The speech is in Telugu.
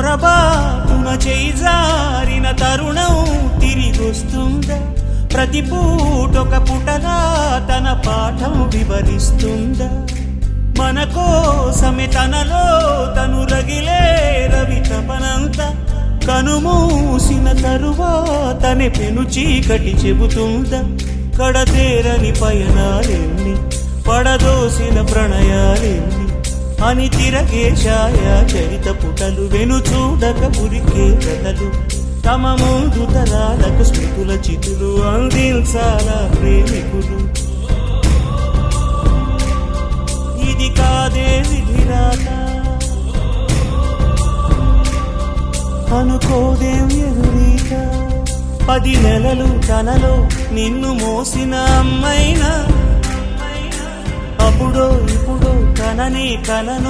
పొరబాటున చేయిజారిన తరుణం తిరిగొస్తుందా. ప్రతి పూటొక పుటలా తన పాఠం వివరిస్తుందా. మన కోసమే తనలో తను రగిలే రవి తపనంత. కనుమూసిన తరువాతనే పెను చీకటి చెబుతుందా. కడతేరని పయనాలెన్ని పడదోసిన ప్రణయాలెన్ని అని తిరగే చరితపు చరిత వెను చూడక ఉరికే కథలు. తమ ముందు తరాలకు స్మృతుల చితులు అందించాల ప్రేమికులు. ఇది కాదే విధిరాత అనుకోదేం ఎదురీత. పది నెలలు తనలో నిన్ను మోసిన అమ్మైనా. అప్పుడో ఇప్పుడో కనని కలను